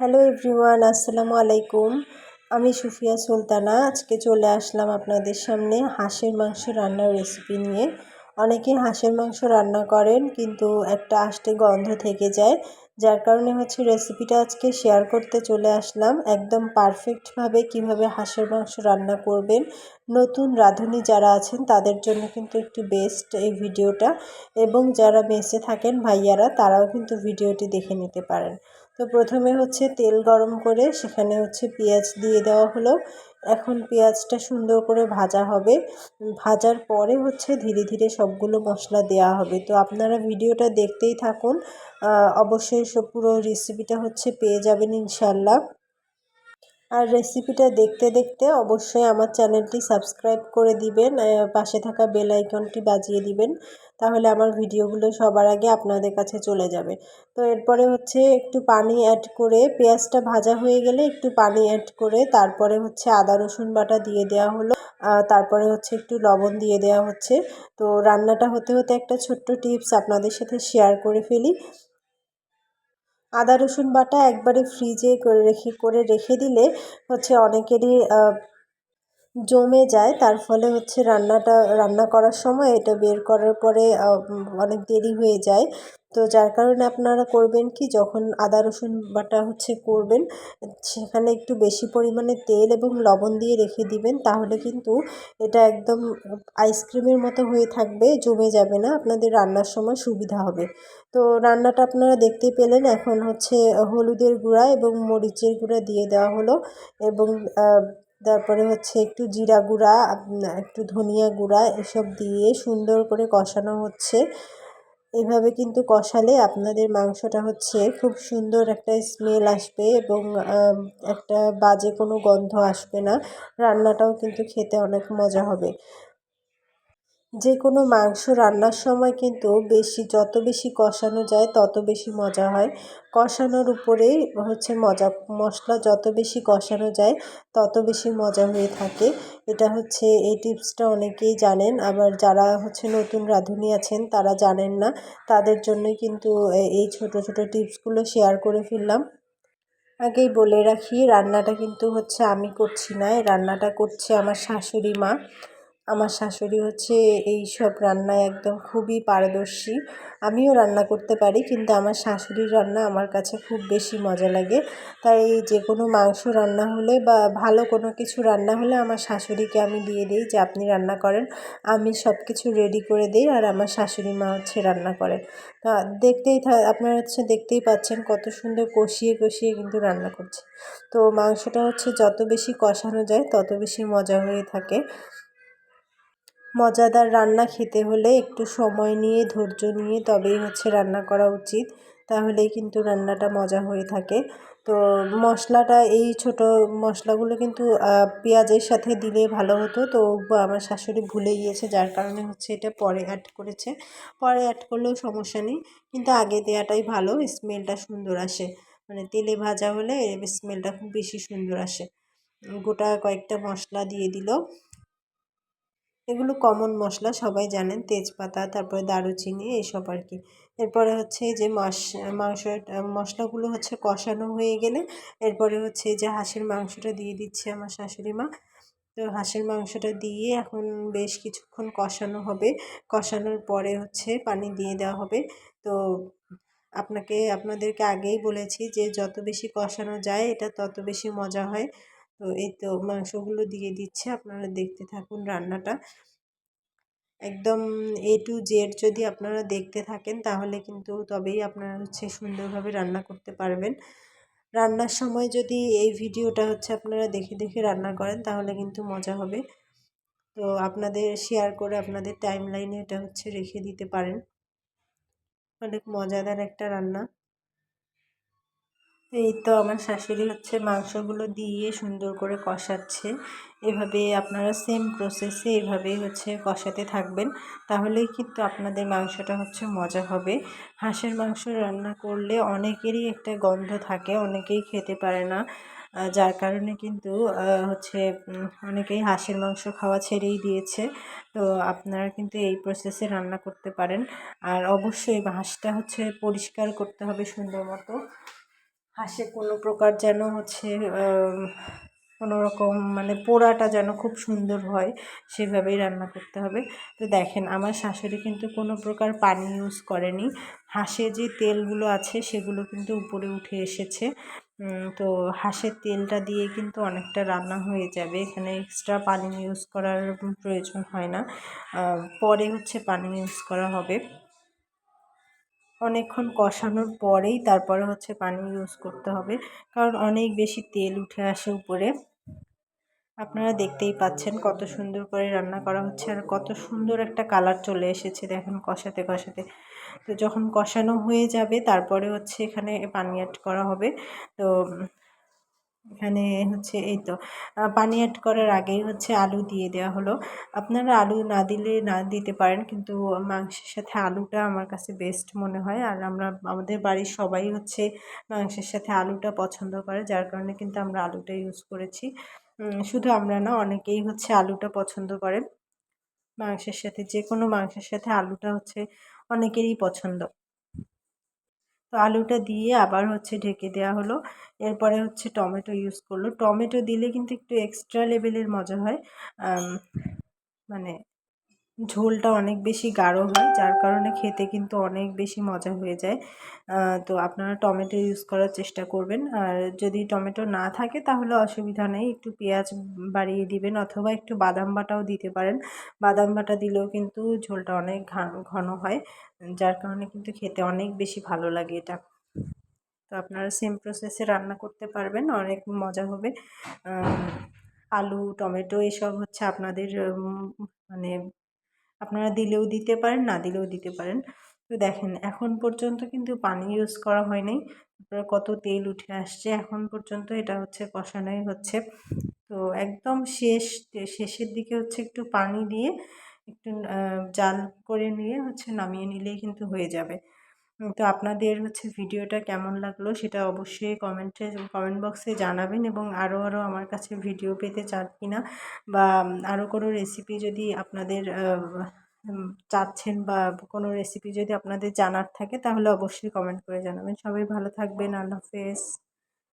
Hello everyone আসসালামু আলাইকুম আমি সুফিয়া সুলতানা। আজকে চলে আসলাম আপনাদের সামনে হাঁসের মাংস রান্নার রেসিপি নিয়ে। অনেকে হাঁসের মাংস রান্না করেন, কিন্তু একটা আষ্টে গন্ধ থেকে যায়। যার কারণে হচ্ছে রেসিপিটা আজকে শেয়ার করতে চলে আসলাম। একদম পারফেক্টভাবে কীভাবে হাঁসের মাংস রান্না করবেন। নতুন রাঁধুনি যারা আছেন, তাদের জন্য কিন্তু একটি বেস্ট এই ভিডিওটা এবং যারা মেসে থাকেন, ভাইয়ারা, তারাও কিন্তু ভিডিওটি দেখে নিতে পারেন। তো প্রথমে হচ্ছে তেল গরম করে সেখানে হচ্ছে পেঁয়াজ দিয়ে দেওয়া হলো। এখন পেঁয়াজটা সুন্দর করে ভাজা হবে। ভাজার পরে হচ্ছে ধীরে ধীরে সবগুলো মশলা দেওয়া হবে। তো আপনারা ভিডিওটা দেখতেই থাকুন। অবশ্যই পুরো রেসিপিটা হচ্ছে পেয়ে যাবেন ইনশাল্লাহ আর রেসিপিটা দেখতে দেখতে অবশ্যই আমার চ্যানেলটি সাবস্ক্রাইব করে দিবেন পাশে থাকা বেল আইকনটি বাজিয়ে দিবেন, তাহলে আমার ভিডিওগুলো সবার আগে আপনাদের কাছে চলে যাবে। তো এরপরে হচ্ছে একটু পানি অ্যাড করে, পেঁয়াজটা ভাজা হয়ে গেলে একটু পানি অ্যাড করে, তারপরে হচ্ছে আদা, রসুন বাটা দিয়ে দেওয়া হলো তারপরে হচ্ছে একটু লবণ দিয়ে দেওয়া হচ্ছে। তো রান্নাটা হতে হতে একটা ছোট্ট টিপস আপনাদের সাথে শেয়ার করে ফেলি। আদা রসুন বাটা একবারে ফ্রিজে করে রেখে করে রেখে দিলে হচ্ছে অনেকেরই জমে যায়। তার ফলে হচ্ছে রান্নাটা, রান্না করার সময় এটা বের করার পরে অনেক দেরি হয়ে যায়। তো যার কারণে আপনারা করবেন কি, যখন আদা, রসুন বাটা হচ্ছে করবেন, সেখানে একটু বেশি পরিমাণে তেল এবং লবণ দিয়ে রেখে দিবেন, তাহলে কিন্তু এটা একদম আইসক্রিমের মতো হয়ে থাকবে, জমে যাবে না, আপনাদের রান্নার সময় সুবিধা হবে। তো রান্নাটা আপনারা দেখতে পেলেন, এখন হচ্ছে হলুদের গুঁড়া এবং মরিচের গুঁড়া দিয়ে দেওয়া হলো এবং তারপরে হচ্ছে একটু জিরা গুঁড়া একটু ধনিয়া গুঁড়া এসব দিয়ে সুন্দর করে কষানো হচ্ছে। এভাবে কিন্তু কষালে আপনাদের মাংসটা হচ্ছে খুব সুন্দর একটা স্মেল আসবে এবং একটা বাজে কোনো গন্ধ আসবে না। রান্নাটাও কিন্তু খেতে অনেক মজা হবে। যে কোনো মাংস রান্নার সময় কিন্তু বেশি, যত বেশি কষানো যায়, তত বেশি মজা হয়। কষানোর উপরেই হচ্ছে মজা, মশলা যত বেশি কষানো যায়, তত বেশি মজা হয়ে থাকে। এটা হচ্ছে, এই টিপসটা অনেকেই জানেন। আবার যারা হচ্ছে নতুন রাঁধুনি আছেন, তারা জানেন না। তাদের জন্যই কিন্তু এই ছোট ছোট টিপসগুলো শেয়ার করে ফেললাম। আগেই বলে রাখি, রান্নাটা কিন্তু হচ্ছে আমি করছি না। রান্নাটা করছে আমার শাশুড়ি মা। আমার শাশুড়ি হচ্ছে এই সব রান্নায় একদম খুবই পারদর্শী। আমিও রান্না করতে পারি, কিন্তু আমার শাশুড়ির রান্না আমার কাছে খুব বেশি মজা লাগে। তাই যে কোনো মাংস রান্না হলে বা ভালো কোনো কিছু রান্না হলে আমার শাশুড়িকে আমি দিয়ে দিই যে আপনি রান্না করেন, আমি সব কিছু রেডি করে দিই আর আমার শাশুড়ি মা হচ্ছে রান্না করে। তা দেখতেই আপনারা হচ্ছে দেখতেই পাচ্ছেন কত সুন্দর কষিয়ে কষিয়ে কিন্তু রান্না করছে। তো মাংসটা হচ্ছে যত বেশি কষানো যায় তত বেশি মজা হয়ে থাকে। মজাদার রান্না খেতে হলে একটু সময় নিয়ে, ধৈর্য নিয়ে তবেই হচ্ছে রান্না করা উচিত। তাহলেই কিন্তু রান্নাটা মজা হয়ে থাকে। তো মশলাটা, এই ছোট মশলাগুলো কিন্তু পেঁয়াজের সাথে দিলে ভালো হতো। তো আমার শাশুড়ি ভুলে গিয়েছে, যার কারণে হচ্ছে এটা পরে অ্যাড করেছে। পরে অ্যাড করলেও সমস্যা নেই, কিন্তু আগে দেওয়াটাই ভালো স্মেলটা সুন্দর আসে। মানে তেলে ভাজা হলে স্মেলটা খুব বেশি সুন্দর আসে। গোটা কয়েকটা মশলা দিয়ে দিল। এগুলো কমন মশলা, সবাই জানেন। তেজপাতা, তারপরে দারুচিনি এইসব আর কি এরপরে হচ্ছে যে মাস মাংস মশলাগুলো হচ্ছে কষানো হয়ে গেলে এরপরে হচ্ছে যে হাঁসের মাংসটা দিয়ে দিচ্ছে আমার শাশুড়ি মা। তো হাঁসের মাংসটা দিয়ে এখন বেশ কিছুক্ষণ কষানো হবে। কষানোর পরে হচ্ছে পানি দিয়ে দেওয়া হবে। তো আপনাকে, আপনাদেরকে আগেই বলেছি যে যত বেশি কষানো যায়, এটা তত বেশি মজা হয়। তো এই তো মাংসগুলো দিয়ে দিচ্ছে। আপনারা দেখতে থাকুন রান্নাটা। একদম এ টু জেড যদি আপনারা দেখতে থাকেন তাহলে কিন্তু তবেই আপনারা হচ্ছে সুন্দরভাবে রান্না করতে পারবেন। রান্নার সময় যদি এই ভিডিওটা হচ্ছে আপনারা দেখে দেখে রান্না করেন তাহলে কিন্তু মজা হবে। তো আপনাদের শেয়ার করে আপনাদের টাইম লাইনে এটা হচ্ছে রেখে দিতে পারেন। অনেক মজাদার একটা রান্না। এই তো আমার শাশুড়ি হচ্ছে মাংসগুলো দিয়ে সুন্দর করে কষাচ্ছে। এভাবে আপনারা সেম প্রসেসে এভাবেই হচ্ছে কষাতে থাকবেন। তাহলেই কিন্তু আপনাদের মাংসটা হচ্ছে মজা হবে। হাঁসের মাংস রান্না করলে অনেকেরই একটা গন্ধ থাকে, অনেকেই খেতে পারে না। যার কারণে কিন্তু হচ্ছে অনেকেই হাঁসের মাংস খাওয়া ছেড়েই দিয়েছে। তো আপনারা কিন্তু এই প্রসেসে রান্না করতে পারেন। আর অবশ্যই হাঁসটা হচ্ছে পরিষ্কার করতে হবে সুন্দর মতো। হাঁসে কোনো প্রকার যেন হচ্ছে কোনো রকম মানে পোড়াটা যেন খুব সুন্দর হয়, সেভাবেই রান্না করতে হবে। তো দেখেন, আমার শাশুড়ি কিন্তু কোনো প্রকার পানি ইউজ করেনি। হাঁসে যে তেলগুলো আছে, সেগুলো কিন্তু উপরে উঠে এসেছে। তো হাঁসের তেলটা দিয়ে কিন্তু অনেকটা রান্না হয়ে যাবে। এখানে এক্সট্রা পানি ইউজ করার প্রয়োজন হয় না। পরে হচ্ছে পানি ইউজ করা হবে। অনেকক্ষণ কষানোর পরেই তারপরে হচ্ছে পানি ইউজ করতে হবে। কারণ অনেক বেশি তেল উঠে আসে উপরে। আপনারা দেখতেই পাচ্ছেন কত সুন্দর করে রান্না করা হচ্ছে আর কত সুন্দর একটা কালার চলে এসেছে দেখেন কষাতে কষাতে। তো যখন কষানো হয়ে যাবে তারপরে হচ্ছে এখানে পানি অ্যাড করা হবে। তো এখানে হচ্ছে এই তো পানি অ্যাড করার আগেই হচ্ছে আলু দিয়ে দেওয়া হলো। আপনারা আলু না দিলে না দিতে পারেন, কিন্তু মাংসের সাথে আলুটা আমার কাছে বেস্ট মনে হয়। আর আমরা, আমাদের বাড়ির সবাই হচ্ছে মাংসের সাথে আলুটা পছন্দ করে, যার কারণে কিন্তু আমরা আলুটা ইউজ করেছি। শুধু আমরা না, অনেকেই হচ্ছে আলুটা পছন্দ করে। মাংসের সাথে যে কোনো মাংসের সাথে আলুটা হচ্ছে অনেকেরই পছন্দ। তো আলুটা দিয়ে আবার হচ্ছে ঢেকে দেওয়া হলো। এরপরে হচ্ছে টমেটো ইউজ করল। টমেটো দিলে কিন্তু একটু এক্সট্রা লেভেলের মজা হয়। মানে ঝোলটা অনেক বেশি গাঢ় হয়, যার কারণে খেতে কিন্তু অনেক বেশি মজা হয়ে যায়। তো আপনারা টমেটো ইউজ করার চেষ্টা করবেন। আর যদি টমেটো না থাকে তাহলে অসুবিধা নেই, একটু পেঁয়াজ বাড়িয়ে দিবেন অথবা একটু বাদাম বাটাও দিতে পারেন। বাদাম বাটা দিলেও কিন্তু ঝোলটা অনেক ঘন হয়, যার কারণে কিন্তু খেতে অনেক বেশি ভালো লাগে এটা। তো আপনারা সেম প্রসেসে রান্না করতে পারবেন, অনেক মজা হবে। আলু, টমেটো এসব হচ্ছে আপনাদের মানে আপনারা দিলেও দিতে পারেন, না দিলেও দিতে পারেন। তো দেখেন, এখন পর্যন্ত কিন্তু পানি ইউজ করা হয় নাই। তারপরে কত তেল উঠে আসছে, এখন পর্যন্ত এটা হচ্ছে কষানোই হচ্ছে। তো একদম শেষ, শেষের দিকে হচ্ছে একটু পানি দিয়ে একটু জাল করে নিয়ে হচ্ছে নামিয়ে নিলেই কিন্তু হয়ে যাবে। তো আপনাদের হচ্ছে ভিডিওটা কেমন লাগল সেটা অবশ্যই কমেন্টে, কমেন্ট বক্সে জানাবেন এবং আরও আরও আমার কাছে ভিডিও পেতে চান কি না বা আরও কোনো রেসিপি যদি আপনাদের চাচ্ছেন বা কোনো রেসিপি যদি আপনাদের জানার থাকে তাহলে অবশ্যই কমেন্ট করে জানাবেন। সবাই ভালো থাকবেন। আল্লাহ হাফেজ।